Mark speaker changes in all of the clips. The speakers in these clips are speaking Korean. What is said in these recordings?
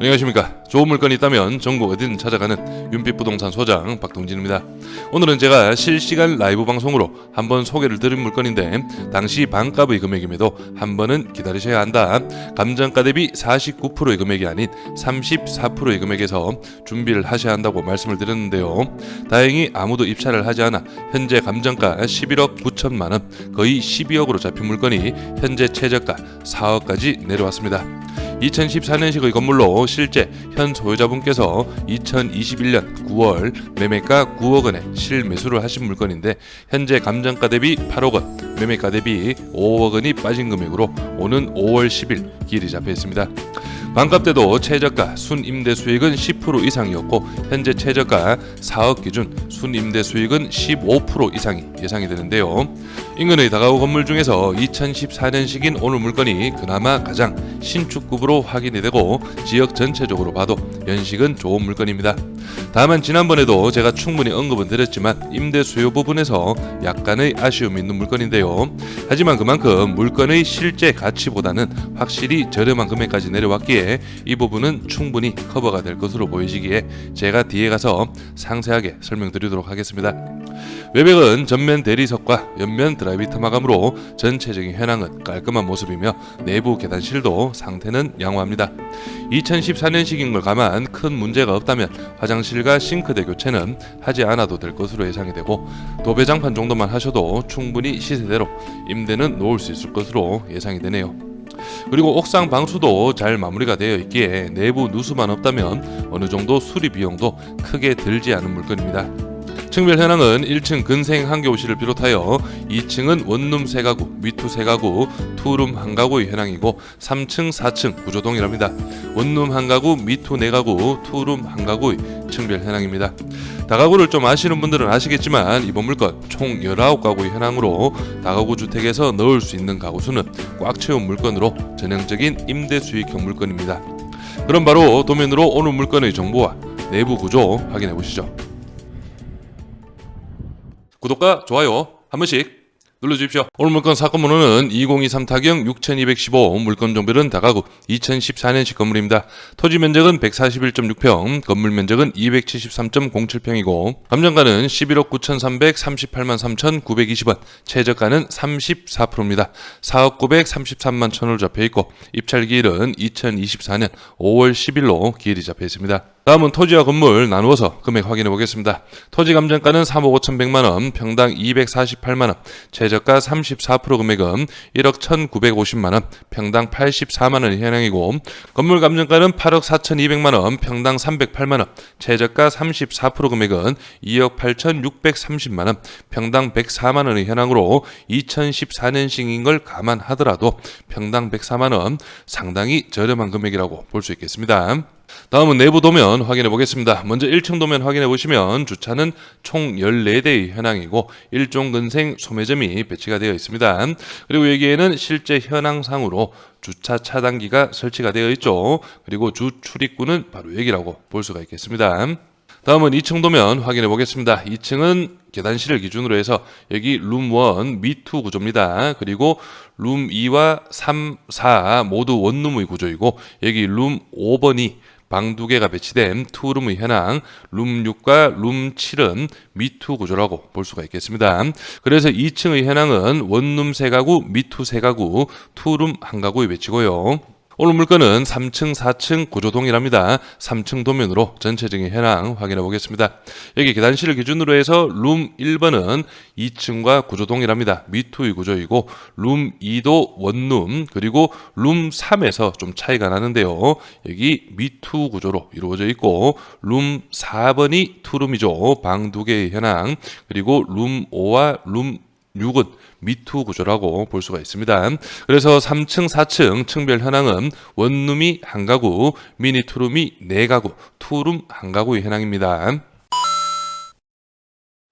Speaker 1: 안녕하십니까. 좋은 물건이 있다면 전국 어디든 찾아가는 윤빛부동산 소장 박동진입니다. 오늘은 제가 실시간 라이브 방송으로 한번 소개를 드린 물건인데 당시 반값의 금액임에도 한 번은 기다리셔야 한다. 감정가 대비 49%의 금액이 아닌 34%의 금액에서 준비를 하셔야 한다고 말씀을 드렸는데요. 다행히 아무도 입찰을 하지 않아 현재 감정가 11억 9천만 원, 거의 12억으로 잡힌 물건이 현재 최저가 4억까지 내려왔습니다. 2014년식의 건물로 실제 현 소유자분께서 2021년 9월 매매가 9억 원에 실매수를 하신 물건인데 현재 감정가 대비 8억 원, 매매가 대비 5억 원이 빠진 금액으로 오는 5월 10일 기일이 잡혀 있습니다. 반값 때도 최저가 순임대 수익은 10% 이상이었고 현재 최저가 4억 기준 순임대 수익은 15% 이상이 예상이 되는데요. 인근의 다가구 건물 중에서 2014년식인 오늘 물건이 그나마 가장 신축급으로 확인이 되고 지역 전체적으로 봐도 연식은 좋은 물건입니다. 다만 지난번에도 제가 충분히 언급은 드렸지만 임대 수요 부분에서 약간의 아쉬움이 있는 물건인데요. 하지만 그만큼 물건의 실제 가치보다는 확실히 저렴한 금액까지 내려왔기에 이 부분은 충분히 커버가 될 것으로 보이시기에 제가 뒤에 가서 상세하게 설명드리도록 하겠습니다. 외벽은 전면 대리석과 옆면 드라이비트 마감으로 전체적인 현황은 깔끔한 모습이며 내부 계단실도 상태는 양호합니다. 2014년식인 걸 감안 큰 문제가 없다면 화장실과 싱크대 교체는 하지 않아도 될 것으로 예상이 되고 도배장판 정도만 하셔도 충분히 시세대로 임대는 놓을 수 있을 것으로 예상이 되네요. 그리고 옥상 방수도 잘 마무리가 되어 있기에 내부 누수만 없다면 어느 정도 수리 비용도 크게 들지 않은 물건입니다. 층별 현황은 1층 근생 한 교실을 비롯하여 2층은 원룸 세 가구, 미투 세 가구, 투룸 한 가구의 현황이고 3층, 4층 구조동이랍니다. 원룸 한 가구, 미투 네 가구, 투룸 한 가구의 층별 현황입니다. 다가구를 좀 아시는 분들은 아시겠지만 이번 물건 총 19가구의 현황으로 다가구 주택에서 넣을 수 있는 가구 수는 꽉 채운 물건으로 전형적인 임대 수익형 물건입니다. 그럼 바로 도면으로 오늘 물건의 정보와 내부 구조 확인해 보시죠. 구독과 좋아요 한 번씩 눌러주십시오. 오늘 물건 사건 번호는 2023 타경 6215 물건 종별은 다가구 2014년식 건물입니다. 토지 면적은 141.6평, 건물 면적은 273.07평이고 감정가는 11억 9,338만 3,920원, 최저가는 34%입니다. 4억 933만 1천으로 잡혀 있고 입찰 기일은 2024년 5월 10일로 기일이 잡혀 있습니다. 다음은 토지와 건물 나누어서 금액 확인해 보겠습니다. 토지 감정가는 3억 5,100만 원, 평당 248만 원, 최저가 34% 금액은 1억 1,950만 원, 평당 84만 원의 현황이고 건물 감정가는 8억 4,200만 원, 평당 308만 원, 최저가 34% 금액은 2억 8,630만 원, 평당 104만 원의 현황으로 2014년식인 걸 감안하더라도 평당 104만 원 상당히 저렴한 금액이라고 볼 수 있겠습니다. 다음은 내부 도면 확인해 보겠습니다. 먼저 1층 도면 확인해 보시면 주차는 총 14대의 현황이고 1종 근생 소매점이 배치가 되어 있습니다. 그리고 여기에는 실제 현황상으로 주차 차단기가 설치가 되어 있죠. 그리고 주 출입구는 바로 여기라고 볼 수가 있겠습니다. 다음은 2층 도면 확인해 보겠습니다. 2층은 계단실을 기준으로 해서 여기 룸 1 미투 구조입니다. 그리고 룸 2와 3, 4 모두 원룸의 구조이고 여기 룸 5번이 방 두 개가 배치된 투룸의 현황, 룸 6과 룸 7은 미투 구조라고 볼 수가 있겠습니다. 그래서 2층의 현황은 원룸 세 가구, 미투 세 가구, 투룸 한 가구의 배치고요. 오늘 물건은 3층, 4층 구조동이랍니다. 3층 도면으로 전체적인 현황 확인해 보겠습니다. 여기 계단실을 기준으로 해서 룸 1번은 2층과 구조동이랍니다. 미투의 구조이고 룸 2도 원룸 그리고 룸 3에서 좀 차이가 나는데요. 여기 미투 구조로 이루어져 있고 룸 4번이 투룸이죠. 방 두 개의 현황 그리고 룸 5와 룸 6은 미투 구조라고 볼 수가 있습니다. 그래서 3층, 4층 층별 현황은 원룸이 한 가구, 미니 투룸이 네 가구, 투룸 한 가구의 현황입니다.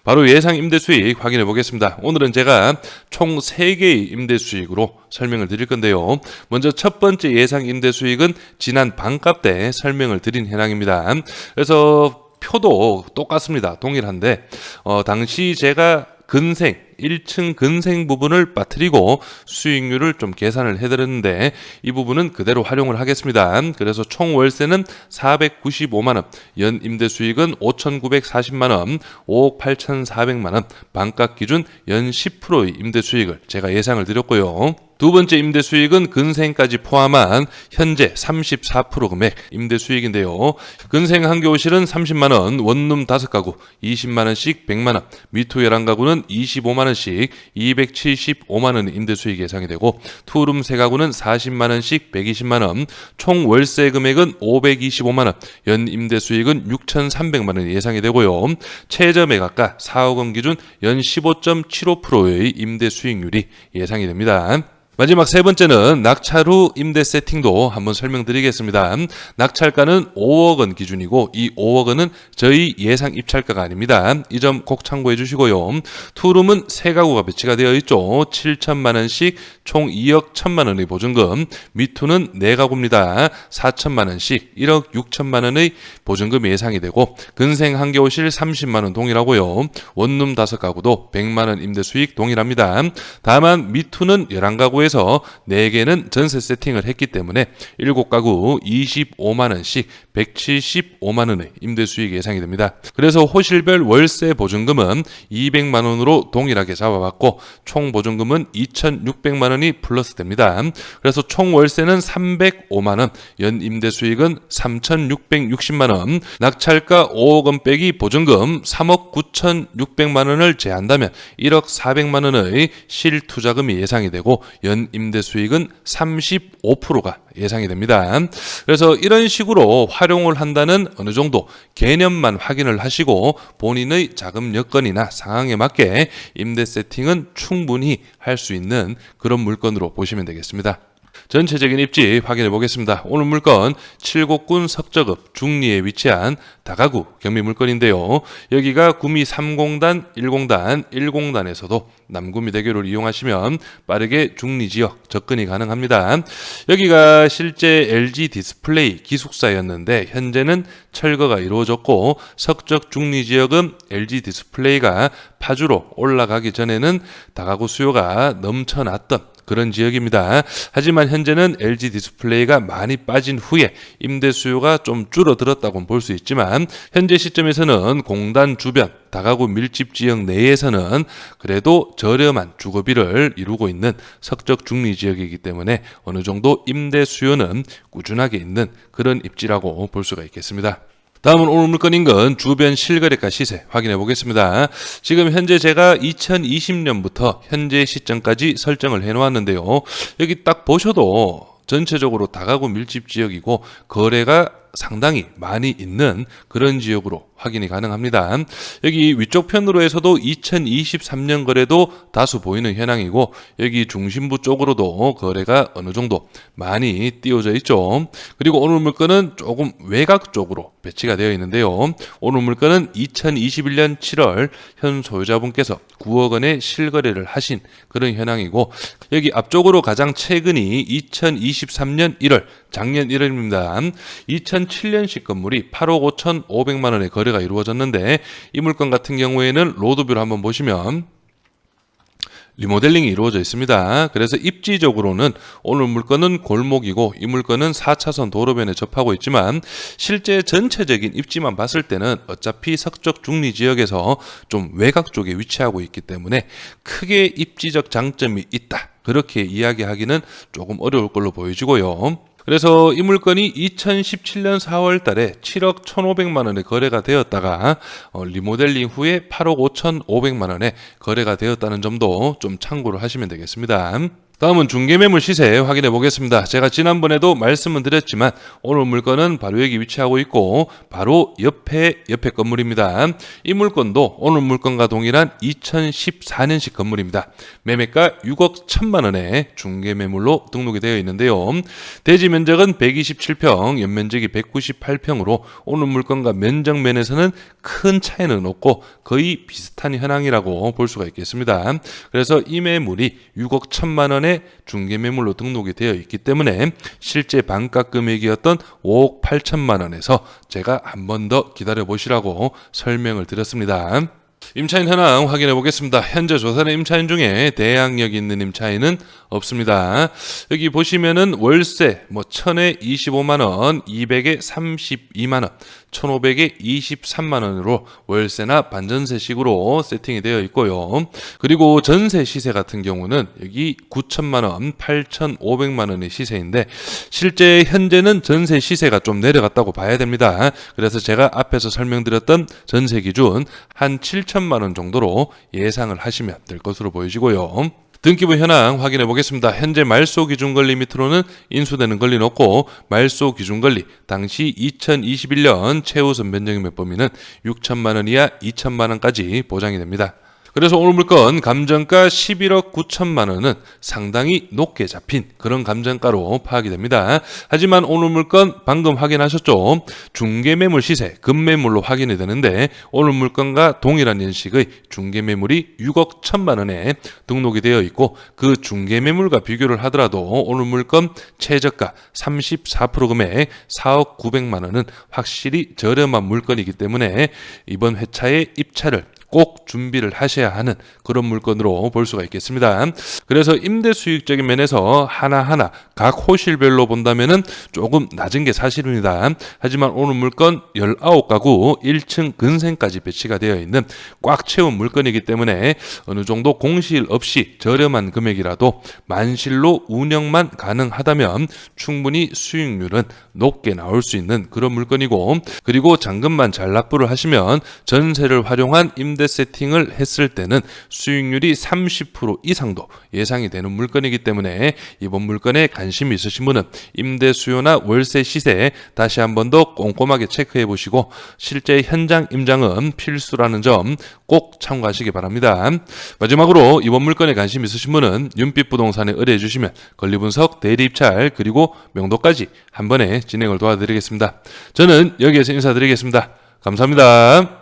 Speaker 1: 바로 예상 임대 수익 확인해 보겠습니다. 오늘은 제가 총 3개의 임대 수익으로 설명을 드릴 건데요. 먼저 첫 번째 예상 임대 수익은 지난 반값 때 설명을 드린 현황입니다. 그래서 표도 똑같습니다. 동일한데 어, 당시 제가 근생 1층 근생 부분을 빠뜨리고 수익률을 좀 계산을 해드렸는데 이 부분은 그대로 활용을 하겠습니다. 그래서 총 월세는 495만 원, 연 임대 수익은 5,940만 원, 5억 8,400만 원, 반값 기준 연 10%의 임대 수익을 제가 예상을 드렸고요. 두 번째 임대 수익은 근생까지 포함한 현재 34% 금액 임대 수익인데요. 근생 한 교실은 30만 원, 원룸 5가구 20만 원씩 100만 원, 미투 11가구는 25만 원씩 275만 원 임대 수익 예상이 되고 투룸 3가구는 40만 원씩 120만 원, 총 월세 금액은 525만 원, 연 임대 수익은 6,300만 원 예상이 되고요. 최저 매각가 4억 원 기준 연 15.75%의 임대 수익률이 예상이 됩니다. 마지막 세 번째는 낙찰 후 임대 세팅도 한번 설명드리겠습니다. 낙찰가는 5억 원 기준이고 이 5억 원은 저희 예상 입찰가가 아닙니다. 이 점 꼭 참고해 주시고요. 투룸은 세 가구가 배치가 되어 있죠. 7천만 원씩 총 2억 1천만 원의 보증금, 미투는 네 가구입니다. 4천만 원씩 1억 6천만 원의 보증금 예상이 되고 근생 한 개호실 30만 원 동일하고요. 원룸 다섯 가구도 100만 원 임대 수익 동일합니다. 다만 미투는 11가구에 서 4개는 전세 세팅을 했기 때문에 7가구 25만 원씩 175만 원의 임대 수익 예상이 됩니다. 그래서 호실별 월세 보증금은 200만 원으로 동일하게 잡아봤고 총 보증금은 2,600만 원이 플러스 됩니다. 그래서 총 월세는 305만 원, 연 임대 수익은 3,660만 원, 낙찰가 5억 원 빼기 보증금 3억 9,600만 원을 제한다면 1억 400만 원의 실투자금이 예상이 되고 연 임대 수익은 35%가 예상이 됩니다. 그래서 이런 식으로 활용을 한다는 어느 정도 개념만 확인을 하시고 본인의 자금 여건이나 상황에 맞게 임대 세팅은 충분히 할 수 있는 그런 물건으로 보시면 되겠습니다. 전체적인 입지 확인해 보겠습니다. 오늘 물건 칠곡군 석저급 중리에 위치한 다가구 경미 물건인데요. 여기가 구미 3공단, 1공단, 1공단에서도 남구미 대교를 이용하시면 빠르게 중리 지역 접근이 가능합니다. 여기가 실제 LG 디스플레이 기숙사였는데 현재는 철거가 이루어졌고 석적 중리 지역은 LG 디스플레이가 파주로 올라가기 전에는 다가구 수요가 넘쳐났던 그런 지역입니다. 하지만 현재는 LG 디스플레이가 많이 빠진 후에 임대 수요가 좀 줄어들었다고 볼 수 있지만 현재 시점에서는 공단 주변 다가구 밀집 지역 내에서는 그래도 저렴한 주거비를 이루고 있는 석적 중리 지역이기 때문에 어느 정도 임대 수요는 꾸준하게 있는 그런 입지라고 볼 수가 있겠습니다. 다음은 오늘 물건 인근 주변 실거래가 시세 확인해 보겠습니다. 지금 현재 제가 2020년부터 현재 시점까지 설정을 해 놓았는데요. 여기 딱 보셔도 전체적으로 다가구 밀집 지역이고 거래가 상당히 많이 있는 그런 지역으로 확인이 가능합니다. 여기 위쪽 편으로 해서도 2023년 거래도 다수 보이는 현황이고 여기 중심부 쪽으로도 거래가 어느 정도 많이 띄워져 있죠. 그리고 오늘 물건은 조금 외곽 쪽으로 배치가 되어 있는데요. 오늘 물건은 2021년 7월 현 소유자분께서 9억 원의 실거래를 하신 그런 현황이고 여기 앞쪽으로 가장 최근이 2023년 1월 작년 1월입니다. 2007년식 건물이 8억 5,500만 원의 거래가 이루어졌는데 이 물건 같은 경우에는 로드뷰를 한번 보시면 리모델링이 이루어져 있습니다. 그래서 입지적으로는 오늘 물건은 골목이고 이 물건은 4차선 도로변에 접하고 있지만 실제 전체적인 입지만 봤을 때는 어차피 석적 중리 지역에서 좀 외곽 쪽에 위치하고 있기 때문에 크게 입지적 장점이 있다. 그렇게 이야기하기는 조금 어려울 걸로 보여지고요. 그래서 이 물건이 2017년 4월 달에 7억 1,500만 원에 거래가 되었다가 어, 리모델링 후에 8억 5,500만 원에 거래가 되었다는 점도 좀 참고를 하시면 되겠습니다. 다음은 중개매물 시세 확인해 보겠습니다. 제가 지난번에도 말씀을 드렸지만 오늘 물건은 바로 여기 위치하고 있고 바로 옆에 옆에 건물입니다. 이 물건도 오늘 물건과 동일한 2014년식 건물입니다. 매매가 6억 1천만 원에 중개매물로 등록이 되어 있는데요. 대지 면적은 127평, 연면적이 198평으로 오늘 물건과 면적 면에서는 큰 차이는 없고 거의 비슷한 현황이라고 볼 수가 있겠습니다. 그래서 이 매물이 6억 1천만 원에 중개 매물로 등록이 되어 있기 때문에 실제 반가 금액이었던 5억 8천만 원에서 제가 한 번 더 기다려 보시라고 설명을 드렸습니다. 임차인 현황 확인해 보겠습니다. 현재 조사된 임차인 중에 대항력 있는 임차인은 없습니다. 여기 보시면은 월세 뭐 1000에 25만 원, 200에 32만 원, 1500에 23만 원으로 월세나 반전세식으로 세팅이 되어 있고요. 그리고 전세 시세 같은 경우는 여기 9천만 원, 8,500만 원의 시세인데 실제 현재는 전세 시세가 좀 내려갔다고 봐야 됩니다. 그래서 제가 앞에서 설명드렸던 전세 기준 한 7천 만 원 정도로 예상을 하시면 될 것으로 보여지고요. 등기부 현황 확인해 보겠습니다. 현재 말소 기준 권리 밑으로는 인수되는 권리는 없고 말소 기준 권리 당시 2021년 최우선 변경임의 범위는 6천만 원 이하 2천만 원까지 보장이 됩니다. 그래서 오늘 물건 감정가 11억 9천만 원은 상당히 높게 잡힌 그런 감정가로 파악이 됩니다. 하지만 오늘 물건 방금 확인하셨죠? 중개 매물 시세 급매물로 확인이 되는데 오늘 물건과 동일한 연식의 중개 매물이 6억 1천만 원에 등록이 되어 있고 그 중개 매물과 비교를 하더라도 오늘 물건 최저가 34% 금액 4억 900만 원은 확실히 저렴한 물건이기 때문에 이번 회차의 입찰을 꼭 준비를 하셔야 하는 그런 물건으로 볼 수가 있겠습니다. 그래서 임대 수익적인 면에서 하나하나 각 호실별로 본다면은 조금 낮은 게 사실입니다. 하지만 오늘 물건 19가구 1층 근생까지 배치가 되어 있는 꽉 채운 물건이기 때문에 어느 정도 공실 없이 저렴한 금액이라도 만실로 운영만 가능하다면 충분히 수익률은 높게 나올 수 있는 그런 물건이고 그리고 잔금만 잘 납부를 하시면 전세를 활용한 임대 세팅을 했을 때는 수익률이 30% 이상도 예상이 되는 물건이기 때문에 이번 물건에 관심이 있으신 분은 임대 수요나 월세 시세 다시 한 번 더 꼼꼼하게 체크해 보시고 실제 현장 임장은 필수라는 점 꼭 참고하시기 바랍니다. 마지막으로 이번 물건에 관심 있으신 분은 윤빛 부동산에 의뢰해 주시면 권리 분석, 대리 입찰 그리고 명도까지 한 번에 진행을 도와드리겠습니다. 저는 여기에서 인사드리겠습니다. 감사합니다.